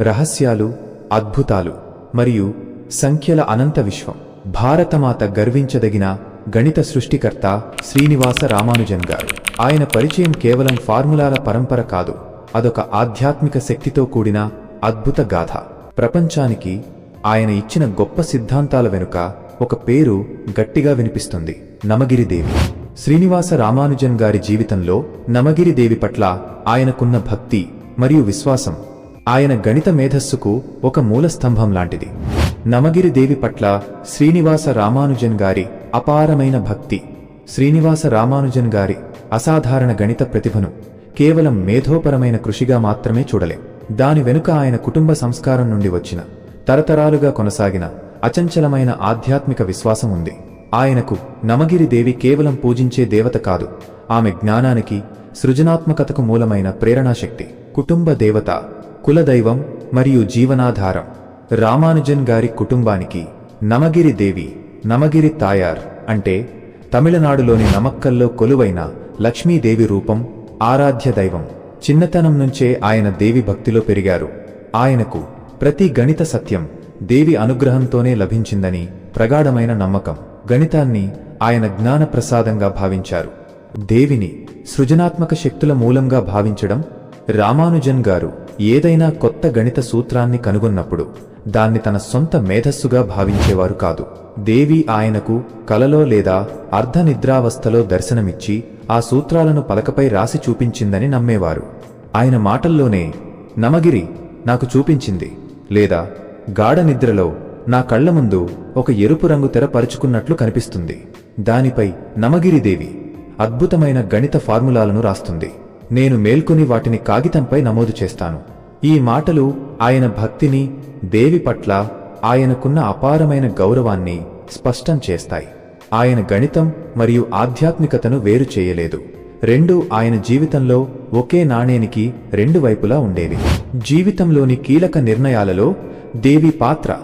రహస్యాలు అద్భుతాలు మరియు సంఖ్యల అనంత విశ్వం. భారతమాత గర్వించదగిన గణిత సృష్టికర్త శ్రీనివాస రామానుజన్ గారు. ఆయన పరిచయం కేవలం ఫార్ములాల పరంపర కాదు అదొక ఆధ్యాత్మిక శక్తితో కూడిన అద్భుత గాథ. ప్రపంచానికి ఆయన ఇచ్చిన గొప్ప సిద్ధాంతాల వెనుక ఒక పేరు గట్టిగా వినిపిస్తుంది నమగిరిదేవి. శ్రీనివాస రామానుజన్ గారి జీవితంలో నమగిరిదేవి పట్ల ఆయనకున్న భక్తి మరియు విశ్వాసం ఆయన గణిత మేధస్సుకు ఒక మూలస్తంభం లాంటిది. నమగిరి దేవి పట్ల శ్రీనివాస రామానుజన్ గారి అపారమైన భక్తి. శ్రీనివాస రామానుజన్ గారి అసాధారణ గణిత ప్రతిభను కేవలం మేధోపరమైన కృషిగా మాత్రమే చూడలేం. దాని వెనుక ఆయన కుటుంబ సంస్కారం నుండి వచ్చిన తరతరాలుగా కొనసాగిన అచంచలమైన ఆధ్యాత్మిక విశ్వాసం ఉంది. ఆయనకు నమగిరి దేవి కేవలం పూజించే దేవత కాదు ఆమె జ్ఞానానికి సృజనాత్మకతకు మూలమైన ప్రేరణాశక్తి. కుటుంబ దేవత కులదైవం మరియు జీవనాధారం. రామానుజన్ గారి కుటుంబానికి నమగిరి దేవి నమగిరి తాయార్ అంటే తమిళనాడులోని నమక్కల్లో కొలువైన లక్ష్మీదేవి రూపం ఆరాధ్య దైవం. చిన్నతనం నుంచే ఆయన దేవి భక్తిలో పెరిగారు. ఆయనకు ప్రతి గణిత సత్యం దేవి అనుగ్రహంతోనే లభించిందని ప్రగాఢమైన నమ్మకం. గణితాన్ని ఆయన జ్ఞానప్రసాదంగా భావించారు. దేవిని సృజనాత్మక శక్తుల మూలంగా భావించడం రామానుజన్ గారు ఏదైనా కొత్త గణిత సూత్రాన్ని కనుగొన్నప్పుడు దాన్ని తన సొంత మేధస్సుగా భావించేవారు కాదు. దేవి ఆయనకు కలలో లేదా అర్ధనిద్రావస్థలో దర్శనమిచ్చి ఆ సూత్రాలను పలకపై రాసి చూపించిందని నమ్మేవారు. ఆయన మాటల్లోనే నమగిరి నాకు చూపించింది. లేదా గాఢ నిద్రలో నా కళ్ళ ముందు ఒక ఎరుపు రంగు తెర పరుచుకున్నట్లు కనిపిస్తుంది. దానిపై నమగిరిదేవి అద్భుతమైన గణిత ఫార్ములాలను రాస్తుంది. నేను మేల్కొని వాటిని కాగితంపై నమోదు చేస్తాను. ఈ మాటలు ఆయన భక్తిని దేవి పట్ల ఆయనకున్న అపారమైన గౌరవాన్ని స్పష్టం చేస్తాయి. ఆయన గణితం మరియు ఆధ్యాత్మికతను వేరు చేయలేదు. రెండు ఆయన జీవితంలో ఒకే నాణేనికి రెండు వైపులా ఉండేవి. జీవితంలోని కీలక నిర్ణయాలలో దేవి పాత్ర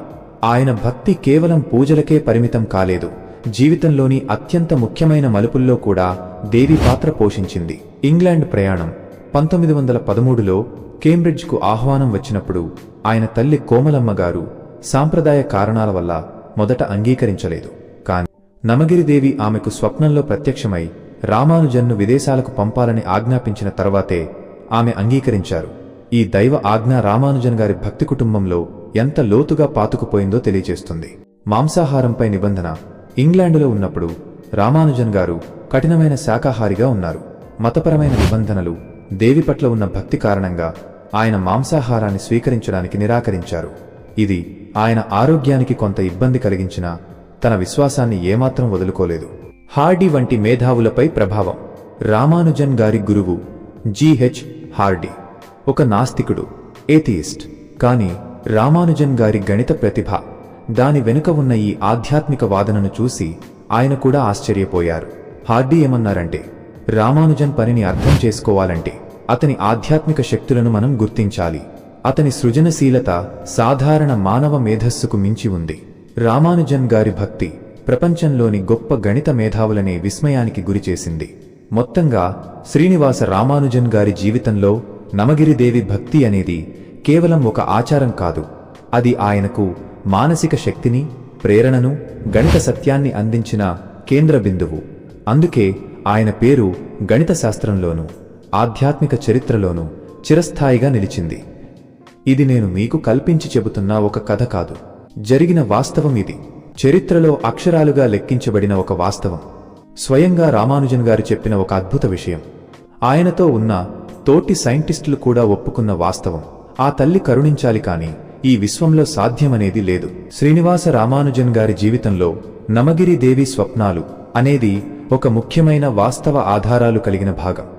ఆయన భక్తి కేవలం పూజలకే పరిమితం కాలేదు. జీవితంలోని అత్యంత ముఖ్యమైన మలుపుల్లో కూడా దేవి పాత్ర పోషించింది. ఇంగ్లాండ్ ప్రయాణం పంతొమ్మిది వందల పదమూడులో కేంబ్రిడ్జ్కు ఆహ్వానం వచ్చినప్పుడు ఆయన తల్లి కోమలమ్మ గారు సాంప్రదాయ కారణాల వల్ల మొదట అంగీకరించలేదు. కాని నమగిరిదేవి ఆమెకు స్వప్నంలో ప్రత్యక్షమై రామానుజన్ను విదేశాలకు పంపాలని ఆజ్ఞాపించిన తర్వాతే ఆమె అంగీకరించారు. ఈ దైవ ఆజ్ఞ రామానుజన్ గారి భక్తి కుటుంబంలో ఎంత లోతుగా పాతుకుపోయిందో తెలియజేస్తుంది. మాంసాహారంపై నిబంధన ఇంగ్లాండులో ఉన్నప్పుడు రామానుజన్ గారు కఠినమైన శాకాహారిగా ఉన్నారు. మతపరమైన నిబంధనలు దేవి పట్ల ఉన్న భక్తి కారణంగా ఆయన మాంసాహారాన్ని స్వీకరించడానికి నిరాకరించారు. ఇది ఆయన ఆరోగ్యానికి కొంత ఇబ్బంది కలిగించినా తన విశ్వాసాన్ని ఏమాత్రం వదులుకోలేదు. హార్డీ వంటి మేధావులపై ప్రభావం. రామానుజన్ గారి గురువు జీహెచ్ హార్డీ. ఒక నాస్తికుడు ఏథియిస్ట్. కానీ రామానుజన్ గారి గణిత ప్రతిభ దాని వెనుక ఉన్న ఈ ఆధ్యాత్మిక వాదనను చూసి ఆయన కూడా ఆశ్చర్యపోయారు. హార్డీ ఏమన్నారంటే రామానుజన్ పనిని అర్థం చేసుకోవాలంటే అతని ఆధ్యాత్మిక శక్తులను మనం గుర్తించాలి. అతని సృజనశీలత సాధారణ మానవ మేధస్సుకు మించి ఉంది. రామానుజన్ గారి భక్తి ప్రపంచంలోని గొప్ప గణిత మేధావులనే విస్మయానికి గురిచేసింది మొత్తంగా శ్రీనివాస రామానుజన్ గారి జీవితంలో నమగిరిదేవి భక్తి అనేది కేవలం ఒక ఆచారం కాదు. అది ఆయనకు మానసిక శక్తిని ప్రేరణను గణిత సత్యాన్ని అందించిన కేంద్ర బిందువు. అందుకే ఆయన పేరు గణిత శాస్త్రంలోనూ ఆధ్యాత్మిక చరిత్రలోనూ చిరస్థాయిగా నిలిచింది. ఇది నేను మీకు కల్పించి చెబుతున్న ఒక కథ కాదు. జరిగిన వాస్తవం ఇది. చరిత్రలో అక్షరాలుగా లెక్కించబడిన ఒక వాస్తవం. స్వయంగా రామానుజన్ గారు చెప్పిన ఒక అద్భుత విషయం. ఆయనతో ఉన్న తోటి సైంటిస్టులు కూడా ఒప్పుకున్న వాస్తవం. ఆ తల్లి కరుణించాలి కానీ ఈ విశ్వంలో సాధ్యమనేది లేదు. శ్రీనివాస రామానుజన్ గారి జీవితంలో నమగిరి దేవి స్వప్నాలు అనేది ఒక ముఖ్యమైన వాస్తవ ఆధారాలు కలిగిన భాగం.